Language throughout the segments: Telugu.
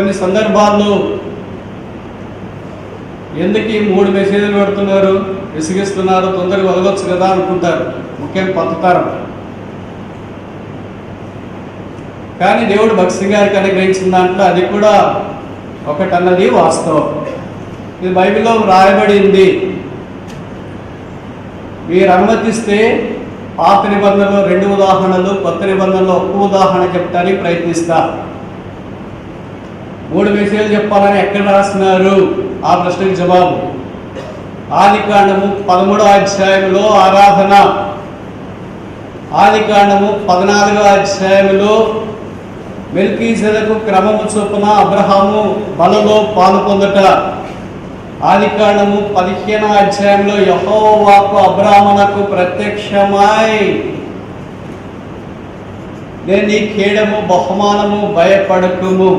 కొన్ని సందర్భాల్లో ఎందుకు మూడు మెసేజ్లు పెడుతున్నారు? విసిగిస్తున్నారు తొందరగా వదలొచ్చు కదా అనుకుంటారు. ముఖ్యంగా కొత్త కానీ దేవుడు భక్తి గారికి అనుగ్రహించిన దాంట్లో అది కూడా ఒకటన్నది వాస్తవం. ఇది బైబిల్లో రాయబడింది మీరు అనుమతిస్తే పాత నిబంధనలో రెండు ఉదాహరణలు కొత్త నిబంధనలో ఒక్క ఉదాహరణ చెప్పడానికి ప్రయత్నిస్తారు మూడు విషయాలు చెప్పాలని ఎక్కడ రాస్తున్నారు? ఆ ప్రశ్నకు జవాబు. ఆదికాండము పదమూడో అధ్యాయంలో ఆరాధన. ఆదికాండము పద్నాలుగో అధ్యాయంలో మెల్కీసెదకు క్రమము చొప్పున అబ్రహాము బలలో పాలు పొందట. ఆదికాండము పదిహేనో అధ్యాయంలో యహోవాకు అబ్రాహ్మణకు ప్రత్యక్షమై నేను నీ కేడము బహుమానము భయపడకుము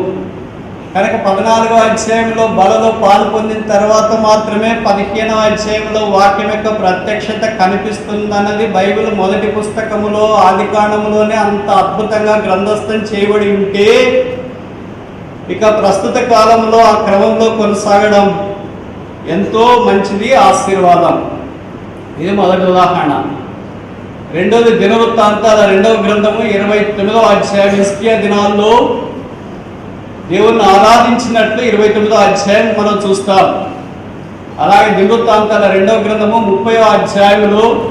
కనుక పద్నాలుగో అధ్యాయంలో బలలో పాలు పొందిన తర్వాత మాత్రమే పదిహేనవ అధ్యాయంలో వాక్యం యొక్క ప్రత్యక్షత కనిపిస్తుందన్నది బైబిల్ మొదటి పుస్తకములో ఆది కాండములోనే అంత అద్భుతంగా గ్రంథస్థం చేయబడి ఉంటే ఇక ప్రస్తుత కాలంలో ఆ క్రమంలో కొనసాగడం ఎంతో మంచిది ఆశీర్వాదం. ఇది మొదటి ఉదాహరణ. రెండోది దినవృత్తాంతాల రెండవ గ్రంథము ఇరవై తొమ్మిదవ అధ్యాయం ఇస్కియా దినాల్లో దేవుణ్ణి ఆరాధించినట్లు ఇరవై తొమ్మిదో అధ్యాయం మనం చూస్తాం. అలాగే దిగుతాంతాల రెండవ గ్రంథము ముప్పై అధ్యాయంలో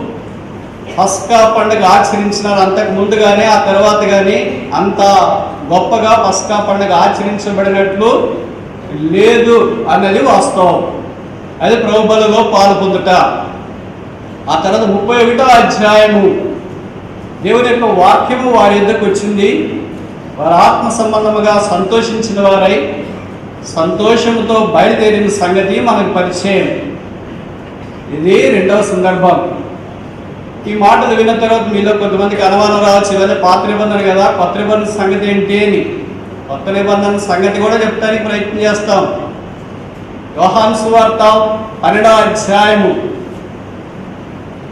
పస్కా పండుగ ఆచరించినారు. అంతకు ముందుగానే ఆ తర్వాత కానీ అంత గొప్పగా పస్కా పండుగ ఆచరించబడినట్లు లేదు అన్నది వాస్తవం. అది ప్రభుబలలో పాలు పొందుట. ఆ తర్వాత ముప్పై ఒకటో అధ్యాయము దేవుని యొక్క వాక్యము వారి ఎద్దకు వచ్చింది. వారు ఆత్మ సంబంధముగా సంతోషించిన వారై సంతోషంతో బయలుదేరిన సంగతి మనకు పరిచయం. ఇది రెండవ సందర్భం. ఈ మాటలు విన్న తర్వాత మీలో కొంతమందికి అనుమానం రావచ్చు ఇవన్నీ పాత నిబంధన కదా కొత్త నిబంధన సంగతి ఏంటి అని. కొత్త నిబంధన సంగతి కూడా చెప్తానికి ప్రయత్నం చేస్తాం. యోహాన్ సువార్త పన్నెండవ అధ్యాయము.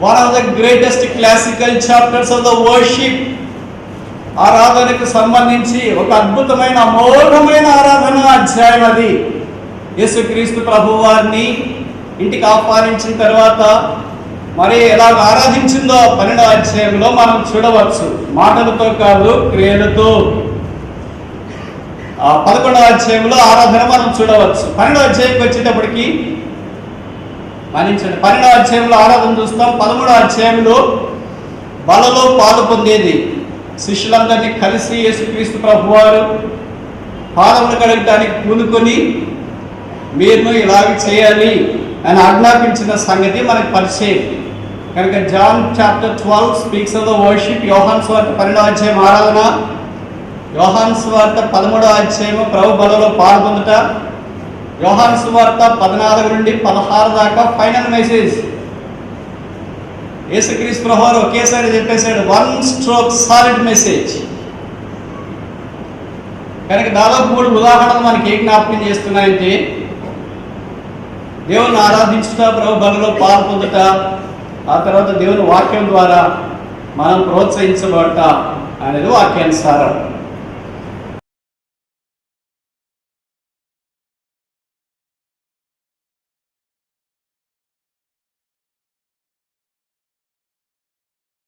One of the greatest classical chapters of the worship ఆరాధనకు సంబంధించి ఒక అద్భుతమైన అమోఘమైన ఆరాధన అధ్యాయం అది. యేసుక్రీస్తు ప్రభు వారిని ఇంటికి ఆహ్వానించిన తర్వాత మరి ఎలా ఆరాధించిందో పన్నెండో అధ్యాయంలో మనం చూడవచ్చు. మాటలతో కాదు క్రియలతో. ఆ పదకొండవ అధ్యాయంలో ఆరాధన మనం చూడవచ్చు. పన్నెండవ అధ్యాయంకి వచ్చేటప్పటికి మరణించండి పన్నెండవ అధ్యాయంలో ఆరాధన చూస్తాం. పదమూడవ అధ్యాయంలో బలలో పాలు పొందేది. శిష్యులందరినీ కలిసి యేసుక్రీస్తు ప్రభు వారు పాదములు కడగటానికి పూనుకొని మీరు ఇలాగ చేయాలి అని ఆజ్ఞాపించిన సంగతి మనకు పరిచయం. కనుక John chapter twelve speaks of the worship Yohan స్వార్థ పన్నెండో అధ్యాయం ఆరాధన. యోహాన్ స్వార్థ పదమూడో అధ్యాయము ప్రభు బలలో పాల్గొందుట యోహాన్ సువార్త పద్నాలుగు నుండి పదహారు దాకా ఫైనల్ మెసేజ్. యేసుక్రీస్తు ప్రభు ఒకేసారి చెప్పేశాడు వన్ స్ట్రోక్ సాలిడ్ మెసేజ్ కనుక దాదాపు మూడు ఉదాహరణలు మనకి ఏ జ్ఞాపకం చేస్తున్నాయంటే దేవుని ఆరాధించుట ప్రభు బలలో పాలు పొందుట ఆ తర్వాత దేవుని వాక్యం ద్వారా మనం ప్రోత్సహించబడట అనేది వాక్యానుసారం.